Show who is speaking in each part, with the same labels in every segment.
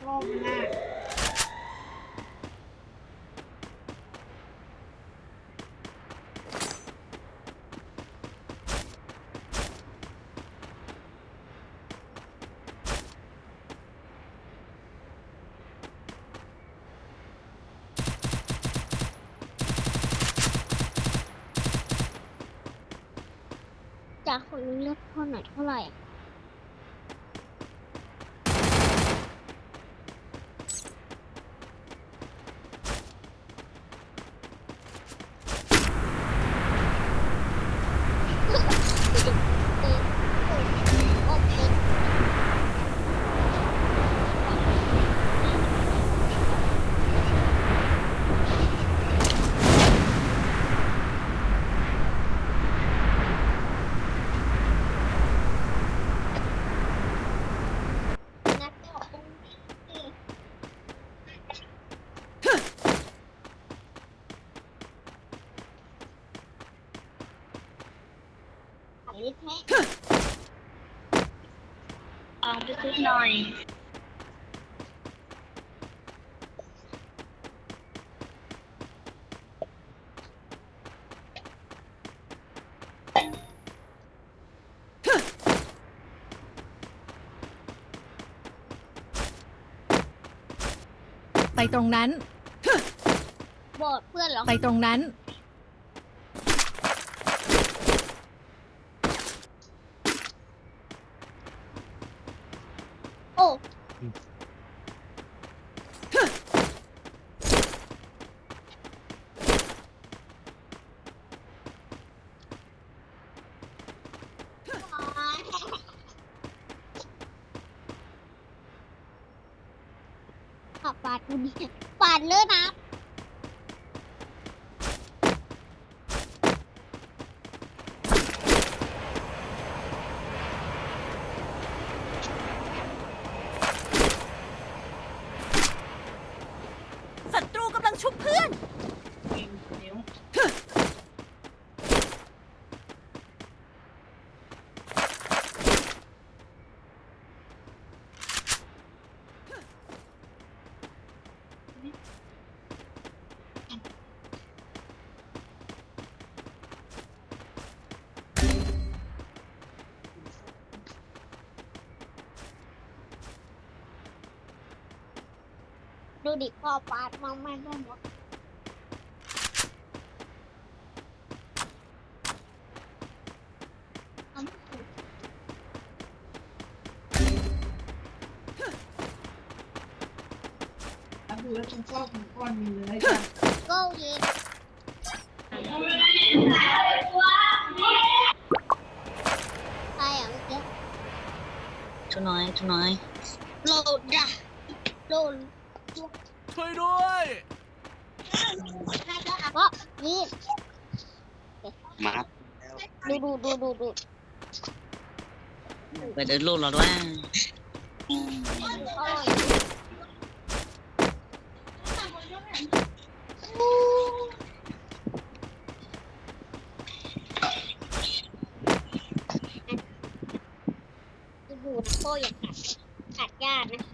Speaker 1: ช
Speaker 2: อบมาก
Speaker 3: จากคนเลือกพ่อหน่อยเท่าไหร่อะโอเค นักดอกตรงนี้อั นนี้แท้
Speaker 2: เอาไปซื้อหน่อย
Speaker 4: ไปตรงนั้น
Speaker 3: บอดเพื่อนเหรอ
Speaker 4: ไปตรงนั้น
Speaker 3: อ้ขับปาดกูดิปาดเลยนะ
Speaker 2: ดู
Speaker 4: ดิพอปาดมองไม่ได้หมดเอาไม่ถูก
Speaker 3: แล้วดูแล้วตรงก้อนก้อนมีเนื้อจ้ะ
Speaker 4: ก็เย็นใครอะเมื่อกี้
Speaker 5: ชุดน้อยชุดน้อย
Speaker 4: โหลดด่ะโหลด
Speaker 6: ช่วยด้วย
Speaker 4: ก็นี่
Speaker 7: มา
Speaker 4: ดูดูดูดูดู
Speaker 5: ไปเดินลูกเราด้วย
Speaker 4: อร่อยดูดูโป้อย่ากัดกัดยากนะ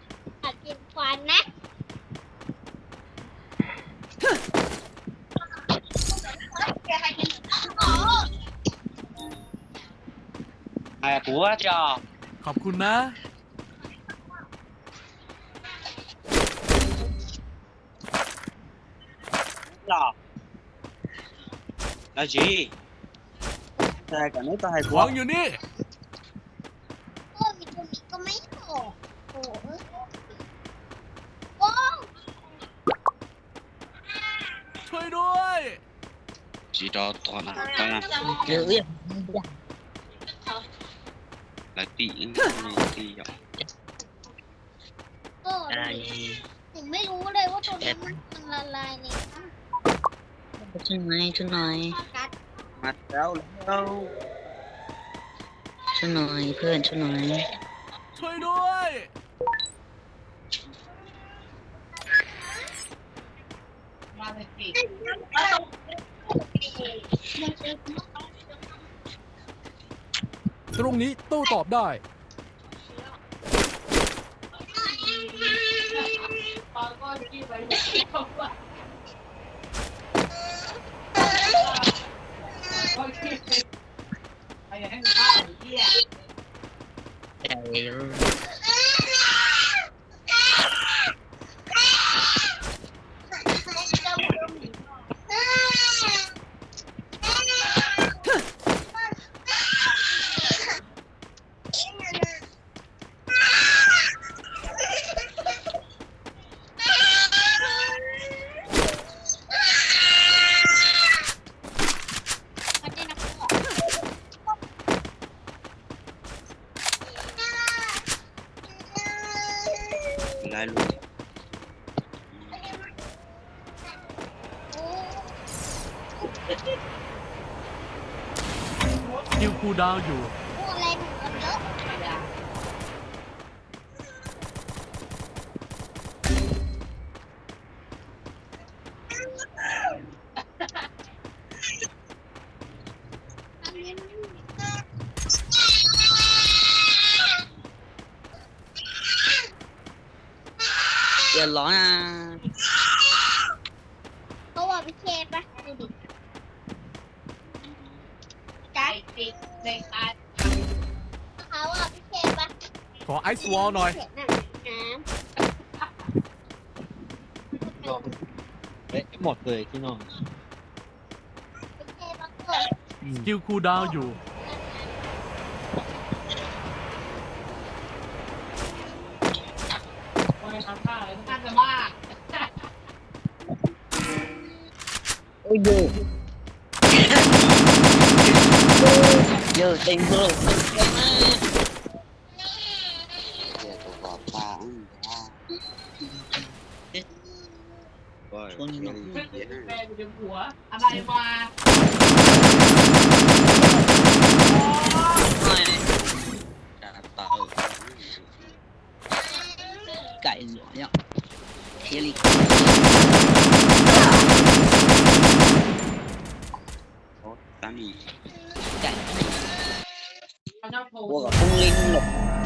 Speaker 7: ไอ้ผัวจอ
Speaker 6: ขอบคุณนะ
Speaker 7: จอแล้วจีแต่กันไม่ตาย
Speaker 6: ข
Speaker 7: ผัว
Speaker 6: องอยู่นี่
Speaker 4: โอ้มีตัวนี้ก็ไม่ออกโอ้โหโอ้
Speaker 6: ช่วยด้วย
Speaker 7: จีจอตอนนั้นตอนนั้น
Speaker 5: เยอะเนี่ย
Speaker 7: หลายปีนึงตีอะ
Speaker 4: ก็
Speaker 5: อะไร
Speaker 4: ผมไม่รู้เลยว่าตัวนี้มันมันละลายในน้
Speaker 5: ชุดน้อยชุดน้อยำ
Speaker 4: กัด
Speaker 7: มาแล้วแล้ว
Speaker 5: ชุดน้อยเพื่อนชุดน้อย
Speaker 6: ช่วยด้วย
Speaker 3: มาเลยสิ
Speaker 8: ตรงนี้โต้ตอบได้
Speaker 3: ป ห
Speaker 7: ลายลูก
Speaker 6: คิวคูลดาวน์อยู่
Speaker 4: ดือ
Speaker 5: ดร้อนอะ
Speaker 4: เขาว่าพิเศษปะดูดิ
Speaker 3: ไก่ติดในคา
Speaker 4: เขาว่าพิเศษปะ
Speaker 8: ขอไอซ์วอลหน่อย
Speaker 4: พิเศษน่ะน้
Speaker 7: เละหมดเลยที่นอนำ
Speaker 4: พิเศษปะเกิด
Speaker 6: คิวคูลดาวน์อยู่
Speaker 5: โอ้ยโยเยอะเต็มเลย
Speaker 7: เดี๋ยวตัวกอบตาอืมก็ช่วงนี้
Speaker 3: แฟนอยู่ในหัวอะไรมา
Speaker 5: หน่อย
Speaker 7: จะตา
Speaker 5: ไก่เหลือเนี่ยเทียริก
Speaker 7: ตามี
Speaker 5: ไก่
Speaker 3: เขาช อบโทร
Speaker 5: พวกกับพุ่งลิงหลบ
Speaker 4: เ